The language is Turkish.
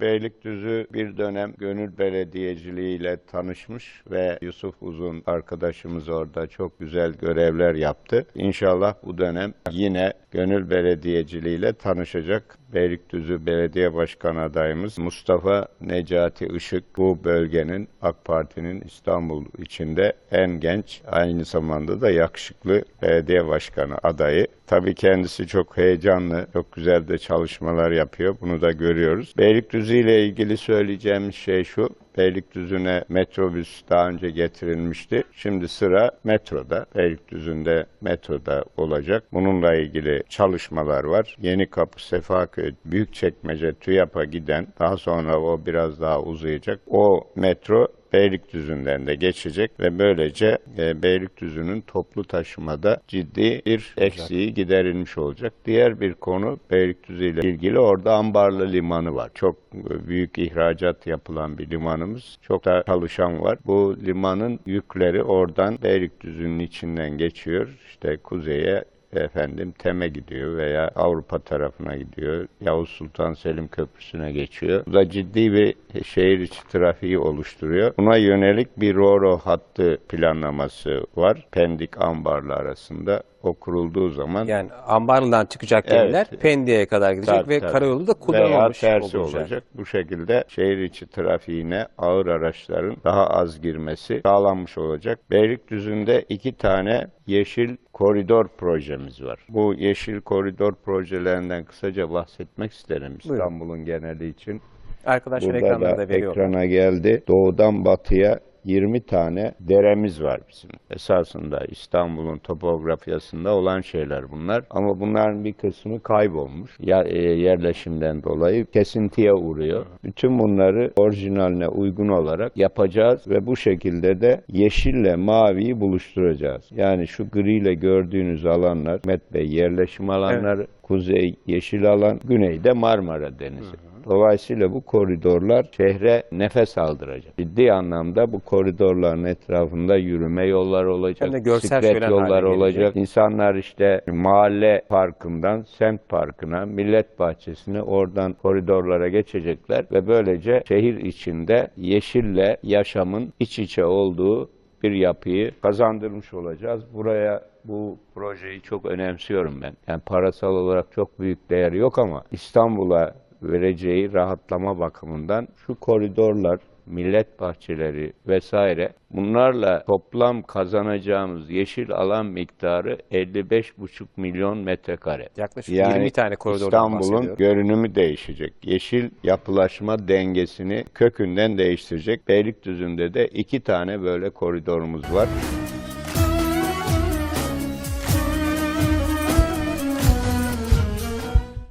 Beylikdüzü bir dönem gönül belediyeciliğiyle tanışmış ve Yusuf Uzun arkadaşımız orada çok güzel görevler yaptı. İnşallah bu dönem yine gönül belediyeciliğiyle tanışacak. Beylikdüzü Belediye Başkanı adayımız Mustafa Necati Işık bu bölgenin AK Parti'nin İstanbul içinde en genç aynı zamanda da yakışıklı belediye başkanı adayı. Tabii kendisi çok heyecanlı, çok güzel de çalışmalar yapıyor. Bunu da görüyoruz. Beylikdüzü ile ilgili söyleyeceğimiz şey şu. Beylikdüzü'ne metrobüs daha önce getirilmişti. Şimdi sıra metroda. Beylikdüzü'nde metroda olacak. Bununla ilgili çalışmalar var. Yeni Kapı, Sefaköy, Büyükçekmece, TÜYAP'a giden daha sonra o biraz daha uzayacak. O metro Beylikdüzü'nden de geçecek ve böylece e, Beylikdüzü'nün toplu taşımada ciddi bir eksiği giderilmiş olacak. Diğer bir konu Beylikdüzü ile ilgili orada Ambarlı Limanı var. Çok e, büyük ihracat yapılan bir limanımız. Çok da çalışan var. Bu limanın yükleri oradan Beylikdüzü'nün içinden geçiyor. İşte kuzeye efendim Tem'e gidiyor veya Avrupa tarafına gidiyor. Yavuz Sultan Selim Köprüsü'ne geçiyor. Bu da ciddi bir şehir içi trafiği oluşturuyor. Buna yönelik bir Roro hattı planlaması var. Pendik Ambarlı arasında. O kurulduğu zaman Yani Ambarlı'dan çıkacak Evet. gemiler Pendik'e kadar gidecek Tabii, ve tabii. karayolu da veya kullanılmamış tersi olacak. olacak. Bu şekilde şehir içi trafiğine ağır araçların daha az girmesi sağlanmış olacak. Beylikdüzü'nde iki tane yeşil koridor projemiz var. Bu yeşil koridor projelerinden kısaca bahsetmek isterim İstanbul'un geneli için. Arkadaşlar Burada ekranlarda da da veriyor. ekrana geldi. Doğudan batıya 20 tane deremiz var bizim. Esasında İstanbul'un topografyasında olan şeyler bunlar. Ama bunların bir kısmı kaybolmuş. Ya, e, yerleşimden dolayı kesintiye uğruyor. Bütün bunları orijinaline uygun olarak yapacağız ve bu şekilde de yeşille maviyi buluşturacağız. Yani şu griyle gördüğünüz alanlar Met Bey yerleşim alanları, kuzey yeşil alan, güneyde Marmara Denizi. Dolayısıyla bu koridorlar şehre nefes aldıracak. Ciddi anlamda bu koridorların etrafında yürüme yolları olacak, görsel bisiklet yolları olacak. İnsanlar işte mahalle parkından semt parkına, millet bahçesine oradan koridorlara geçecekler ve böylece şehir içinde yeşille yaşamın iç içe olduğu bir yapıyı kazandırmış olacağız. Buraya bu projeyi çok önemsiyorum ben. Yani parasal olarak çok büyük değeri yok ama İstanbul'a vereceği rahatlama bakımından şu koridorlar, millet bahçeleri vesaire bunlarla toplam kazanacağımız yeşil alan miktarı 55,5 milyon metrekare. Yaklaşık Yani 20 tane koridordan İstanbul'un görünümü değişecek. Yeşil yapılaşma dengesini kökünden değiştirecek. Beylikdüzü'nde de iki tane böyle koridorumuz var.